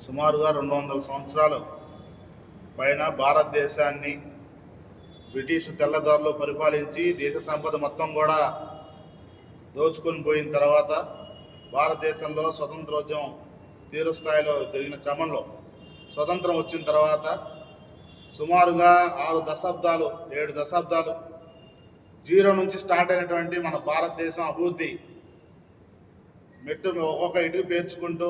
సుమారుగా రెండు వందల సంవత్సరాలు పైన భారతదేశాన్ని బ్రిటిష్ తెల్లదారులు పరిపాలించి దేశ సంపద మొత్తం కూడా దోచుకొని పోయిన తర్వాత భారతదేశంలో స్వతంత్రోద్యమం తీవ్రస్థాయిలో జరిగిన క్రమంలో స్వతంత్రం వచ్చిన తర్వాత సుమారుగా ఆరు దశాబ్దాలు ఏడు దశాబ్దాలు జీరో నుంచి స్టార్ట్ అయినటువంటి మన భారతదేశం అభివృద్ధి మెట్టు ఒక్కొక్క ఇటు పేర్చుకుంటూ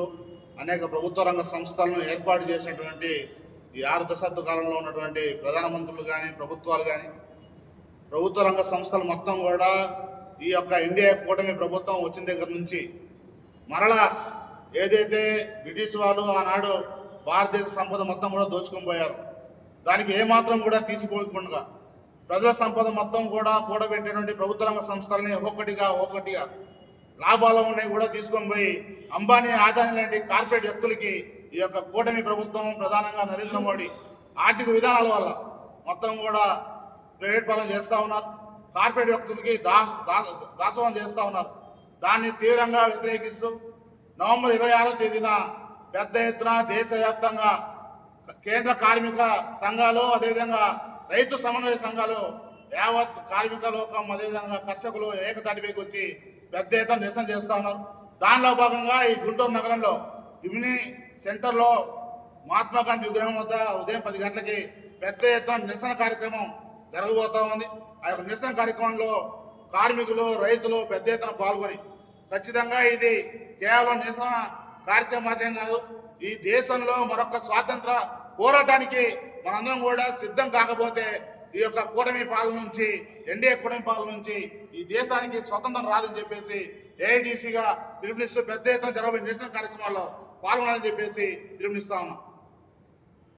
అనేక ప్రభుత్వ రంగ సంస్థలను ఏర్పాటు చేసినటువంటి ఈ ఆరు దశాబ్ద కాలంలో ఉన్నటువంటి ప్రధానమంత్రులు కానీ ప్రభుత్వాలు కానీ ప్రభుత్వ రంగ సంస్థలు మొత్తం కూడా ఈ యొక్క ఇండియా కూటమి ప్రభుత్వం వచ్చిన దగ్గర నుంచి మరలా ఏదైతే బ్రిటిష్ వాళ్ళు ఆనాడు భారతదేశ సంపద మొత్తం కూడా దోచుకొని పోయారు దానికి ఏమాత్రం కూడా తీసిపోకుండా ప్రజల సంపద మొత్తం కూడా కూడబెట్టేటువంటి ప్రభుత్వ రంగ సంస్థలని ఒక్కొక్కటిగా ఒక్కొక్కటిగా లాభాలు ఉన్నాయి కూడా తీసుకొని పోయి అంబానీ ఆదాని లాంటి కార్పొరేట్ వ్యక్తులకి ఈ యొక్క కూటమి ప్రభుత్వం ప్రధానంగా నరేంద్ర మోడీ ఆర్థిక విధానాల వల్ల మొత్తం కూడా ప్రైవేట్ పనులు చేస్తూ ఉన్నారు. కార్పొరేట్ వ్యక్తులకి దాస్ దాసవం చేస్తూ ఉన్నారు. దాన్ని తీవ్రంగా వ్యతిరేకిస్తూ నవంబర్ ఇరవై ఆరో తేదీన పెద్ద ఎత్తున దేశవ్యాప్తంగా కేంద్ర కార్మిక సంఘాలు అదేవిధంగా రైతు సమన్వయ సంఘాలు యావత్ కార్మిక లోకం అదేవిధంగా కర్షకులు ఏకతాటిపైకి వచ్చి పెద్ద ఎత్తున నిరసన చేస్తా ఉన్నారు. దానిలో భాగంగా ఈ గుంటూరు నగరంలో ఇమ్ని సెంటర్లో మహాత్మా గాంధీ విగ్రహం వద్ద ఉదయం పది గంటలకి పెద్ద ఎత్తున నిరసన కార్యక్రమం జరగబోతూ ఉంది. ఆ యొక్క నిరసన కార్యక్రమంలో కార్మికులు రైతులు పెద్ద ఎత్తున పాల్గొని ఖచ్చితంగా ఇది కేవలం నిరసన కార్యక్రమం మాత్రమే కాదు ఈ దేశంలో మరొక స్వాతంత్ర పోరాటానికి మనందరం కూడా సిద్ధం కాకపోతే ఈ యొక్క కూటమి పాలన నుంచి ఎన్డీఏ కూటమి పాలన నుంచి ఈ దేశానికి స్వతంత్రం రాదని చెప్పేసి ఏఐటీసీగా పిలుపునిస్తూ పెద్ద ఎత్తున జరగబోయే నిరసన కార్యక్రమాల్లో పాల్గొనాలని చెప్పేసి పిలుపునిస్తా ఉన్నాం.